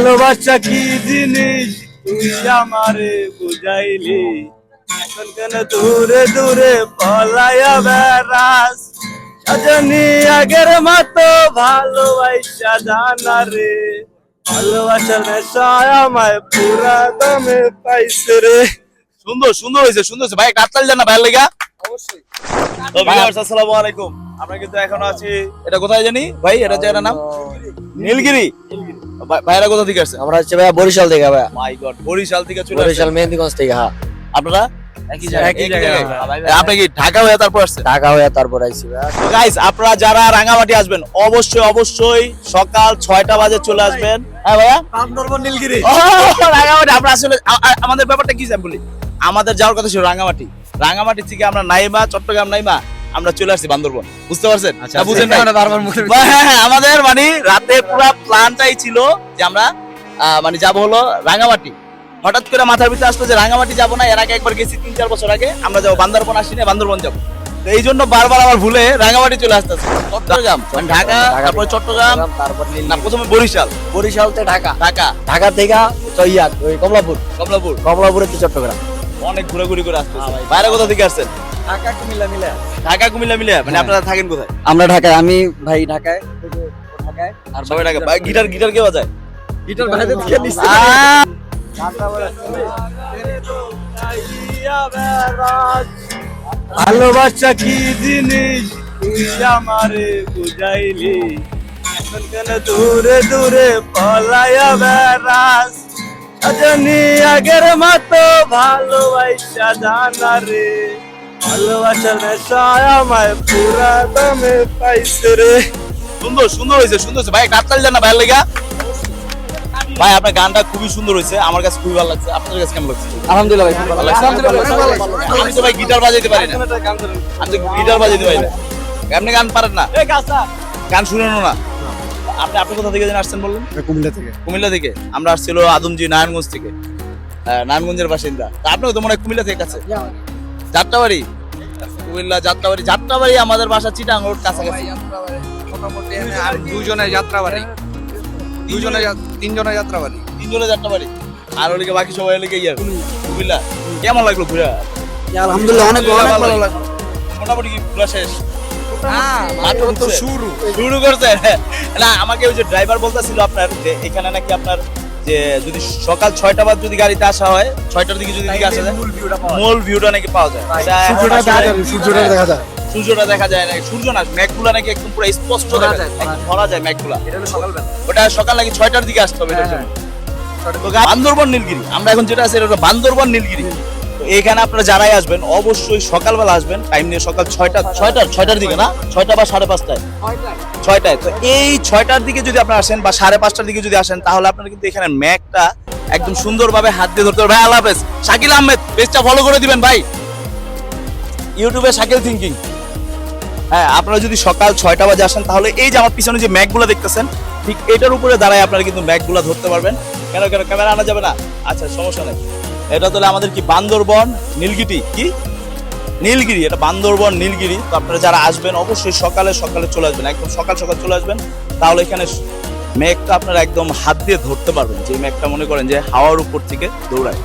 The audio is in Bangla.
ভালোবাসা কি জিনিস? তুই আমারে বুঝাইলি। এখন কেন দূরে দূরে পলায়া বেড়াস? সজনী আগের মতো ভালোবাসা জানা রে। ভালোবাসার নেশায় আমায় পুরা দমে পাইছে রে। সুন্দর সুন্দর হয়েছে সুন্দর হয়েছে। ভাই কাটতাল জানা ভাইয়ের লেগা? তো ভিউয়ার্স আসসালামু আলাইকুম। আমরা কিন্তু এখন আছি। এটা কোথায় জানি? ভাই এটা জায়গাটার নাম? নীলগিরি। ভাই- ভাইয়েরা কোথা থেকে আসছে? আমরা হচ্ছে ভাইয়া বরিশাল থেকে ভাইয়া। মাই গড বরিশাল থেকে চলে বরিশাল মেহেন্দিগঞ্জ থেকে হ্যাঁ। আপনারা? একই জায়গায় একই একই জায়গায়। জায়গায়। আপনি কি ঢাকা হয়ে তারপর আসছেন? ঢাকা হয়ে তারপর আইছি গাইস আপনারা যারা রাঙামাটি আসবেন অবশ্যই অবশ্যই সকাল ছয়টা বাজে চলে আসবেন। হ্যাঁ ভাইয়া? বান্দরবন নীলগিরি। রাঙামাটি আমরা আসলে আমাদের ব্যাপারটা কি বলি? আমাদের যাওয়ার কথা ছিল রাঙামাটি। রাঙামাটি থেকে আমরা নাইমা চট্টগ্রাম নাইমা। আমরা চলে আসছি বান্দরবন। বুঝতে পারছেন? না বুঝেন নাই? বা হ্যাঁ, হ্যাঁ, আমাদের মানে রাতে পুরো প্ল্যানটাই ছিল যে আমরা মানে যাব হলো রাঙামাটি। হঠাৎ করে মাথার ভিতরে আসলো যে রাঙামাটি যাব না এর আগে একবার গেছি তিন চার বছর আগে। আমরা যাব বান্দরবন আসি না বান্দরবন যাব। তো এই জন্য বারবার আমার ভুলে রাঙামাটি চলে আসতেছে। চট্টগ্রাম মানে ঢাকা তারপর চট্টগ্রাম তারপর না প্রথমে বরিশাল। বরিশাল থেকে ঢাকা। ঢাকা। ঢাকা থেকে কমলাপুর। কমলাপুর। কমলাপুরে চট্টগ্রাম। অনেক ঘোরাঘুরি করে আসতেছে। বাইরে কোথা থেকে আসছেন? ঢাকা কুমিল্লা মিলে ঢাকা কুমিল্লা মিলে মানে হ্যাঁ। আপনারা থাকেন কোথায়? আমরা ঢাকায় আমি ভাই ঢাকায় ঢাকায় আর সবাই ঢাকা ভাই, গিটার গিটার কে বাজায়? গিটার ভাইদের থেকে নিচ্ছে ভালোবাসা কি জিনিস? তুই আমারে বুঝাইলি। এখন কেন দূরে দূরে পলায়া বেড়াস? সজনী আগের মতো ভালোবাসা জানা রে। ভালোবাসার নেশায় আমায় পুরা দমে পাইছে রে। সুন্দর সুন্দর হয়েছে সুন্দর হয়েছে। ভাই কাটতাল জানা ভাইয়ের লেগা। ভাই আপনার গানটা খুবই সুন্দর হয়েছে। আমার কাছে খুবই ভালো লাগছে। আপনাদের কাছে কেমন লাগছে? আলহামদুলিল্লাহ ভাই খুব ভালো লাগছে। আমি তো ভাই গিটার বাজাইতে পারি না। আমি তো গিটার বাজাইতে পারি না। আপনি গান পারেন না। গান শুনেন না। আপনি আপনি কোথা থেকে যেন আসছেন বললেন কুমিল্লা থেকে। কুমিল্লা থেকে। আমরা আসছিল আদমজি নারায়ণগঞ্জ থেকে। নারায়ণগঞ্জের বাসিন্দা। তা আপনিও তো মনে হয় কুমিল্লা থেকে কাছে? যাত্রাবাড়ি? কুমিল্লা যাত্রাবাড়ি। যাত্রাবাড়ি আমাদের বাসা চিটাং রোড কাছাকাছি। মোটামুটি এখানে আর দুজনে যাত্রাবাড়ি। দুজনে তিনজনে যাত্রাবাড়ি। তিনজনে যাত্রাবাড়ি। আর ওদিকে বাকি সবাই এলাকে ইয়ার কুমিল্লা। কেমন লাগল ঘুরা? আলহামদুলিল্লাহ অনেক ভালো লাগছে মোটামুটি কি ঘুরা শেষ? শুরু। শুরু করছে? না আমাকে ওই যে ড্রাইভার বলতেছিল আপনার যে এখানে নাকি আপনার যে যদি সকাল ছয়টা বাদ যদি গাড়িতে আসা হয় ছয়টার দিকে যদি দিকে আসা যায় মূল ভিউটা নাকি পাওয়া যায়। আসলে- সূর্যটা দেখা যায়। সূর্যটা দেখা যায় না সূর্য না ম্যাকগুলা নাকি একদম পুরো স্পষ্ট দেখা যায় একদম ধরা যায়। সকালবেলা। ওটা সকাল নাকি ছয়টার দিকে আসতে হবে গা- বান্দরবন নীলগিরি। আমরা এখন যেটা আছে এটা বান্দরবন নীলগিরি। তো এইখানে আপনারা যারাই আসবেন, অবশ্যই সকালবেলা আসবেন। টাইম নিয়ে সকাল ছয়টা, ছয়টার ছয়টার দিকে না? ছয়টা বা সাড়ে পাঁচটায়। ছয়টায়। তো এই ছয়টার দিকে যদি আপনারা আসেন বা সাড়ে পাঁচটার দিকে যদি আসেন, তাহলে আপনারা কিন্তু এখানে ম্যাকটা একদম সুন্দরভাবে হাত দিয়ে ধরতে ভাই, আল্লাহ শাকিল আহমেদ, পেজটা ফলো করে দিবেন, ভাই। ইউটিউবে শাকিল থিঙ্কিং হ্যাঁ আপনারা যদি সকাল ছয়টা বাজে আসেন, তাহলে এই যে আমার পিছনে যে ম্যাকগুলো দেখতেছেন, ঠিক এটার উপরে দাঁড়ায় আপনারা কিন্তু ম্যাকগুলো ধরতে পারবেন। কেন কেন, ক্যামেরা আনা যাবে না? আচ্ছা সমস্যা নেই। এটা তাহলে আমাদের কি বান্দরবন, নীলগিরি? কি? নীলগিরি, এটা বান্দরবন, নীলগিরি। তো আপনারা যারা আসবেন, অবশ্যই সকালে সকালে চলে আসবেন। একদম সকাল সকাল চলে আসবেন। তাহলে এখানে মেঘটা আপনারা একদম হাত দিয়ে ধরতে পারবেন। যে মেঘটা মনে করেন যে হাওয়ার উপর থেকে দৌড়ায়।